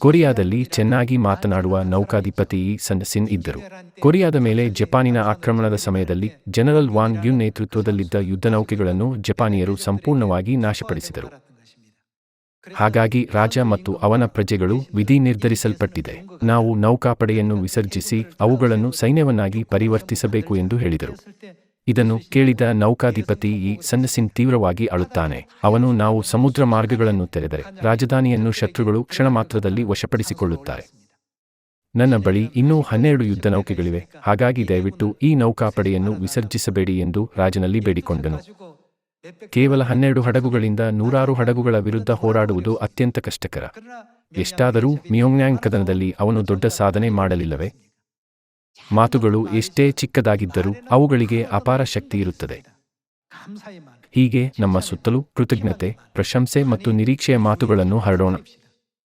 ಕೊರಿಯಾದಲ್ಲಿ ಚೆನ್ನಾಗಿ ಮಾತನಾಡುವ ನೌಕಾಧಿಪತಿ ಸನ್ ಸಿನ್ ಇದ್ದರು. ಕೊರಿಯಾದ ಮೇಲೆ ಜಪಾನಿನ ಆಕ್ರಮಣದ ಸಮಯದಲ್ಲಿ ಜನರಲ್ ವಾನ್ ಯು ನೇತೃತ್ವದಲ್ಲಿದ್ದ ಯುದ್ಧನೌಕೆಗಳನ್ನು ಜಪಾನಿಯರು ಸಂಪೂರ್ಣವಾಗಿ ನಾಶಪಡಿಸಿದರು. ಹಾಗಾಗಿ ರಾಜ ಮತ್ತು ಅವನ ಪ್ರಜೆಗಳು ವಿಧಿ ನಿರ್ಧರಿಸಲ್ಪಟ್ಟಿದೆ. ನಾವು ನೌಕಾಪಡೆಯನ್ನು ವಿಸರ್ಜಿಸಿ ಅವುಗಳನ್ನು ಸೈನ್ಯವನ್ನಾಗಿ ಪರಿವರ್ತಿಸಬೇಕು ಎಂದು ಹೇಳಿದರು. ಇದನ್ನು ಕೇಳಿದ ನೌಕಾಧಿಪತಿ ಈ ಸನ್ನಸಿನ್ ತೀವ್ರವಾಗಿ ಅಳುತ್ತಾನೆ. ಅವನು, ನಾವು ಸಮುದ್ರ ಮಾರ್ಗಗಳನ್ನು ತೆರೆದರೆ ರಾಜಧಾನಿಯನ್ನು ಶತ್ರುಗಳು ಕ್ಷಣ ಮಾತ್ರದಲ್ಲಿ ವಶಪಡಿಸಿಕೊಳ್ಳುತ್ತಾರೆ. ನನ್ನ ಬಳಿ ಇನ್ನೂ ಹನ್ನೆರಡು ಯುದ್ಧ ನೌಕೆಗಳಿವೆ. ಹಾಗಾಗಿ ದಯವಿಟ್ಟು ಈ ನೌಕಾಪಡೆಯನ್ನು ವಿಸರ್ಜಿಸಬೇಡಿ ಎಂದು ರಾಜನಲ್ಲಿ ಬೇಡಿಕೊಂಡನು. ಕೇವಲ ಹನ್ನೆರಡು ಹಡಗುಗಳಿಂದ ನೂರಾರು ಹಡಗುಗಳ ವಿರುದ್ಧ ಹೋರಾಡುವುದು ಅತ್ಯಂತ ಕಷ್ಟಕರ. ಎಷ್ಟಾದರೂ ಮಿಯೋಂಗ್ಯಾಂಗ್ ಕದನದಲ್ಲಿ ಅವನು ದೊಡ್ಡ ಸಾಧನೆ ಮಾಡಲಿಲ್ಲವೇ? ಮಾತುಗಳು ಎಷ್ಟೇ ಚಿಕ್ಕದಾಗಿದ್ದರೂ ಅವುಗಳಿಗೆ ಅಪಾರ ಶಕ್ತಿ ಇರುತ್ತದೆ. ಹೀಗೆ ನಮ್ಮ ಸುತ್ತಲೂ ಕೃತಜ್ಞತೆ, ಪ್ರಶಂಸೆ ಮತ್ತು ನಿರೀಕ್ಷೆಯ ಮಾತುಗಳನ್ನು ಹರಡೋಣ.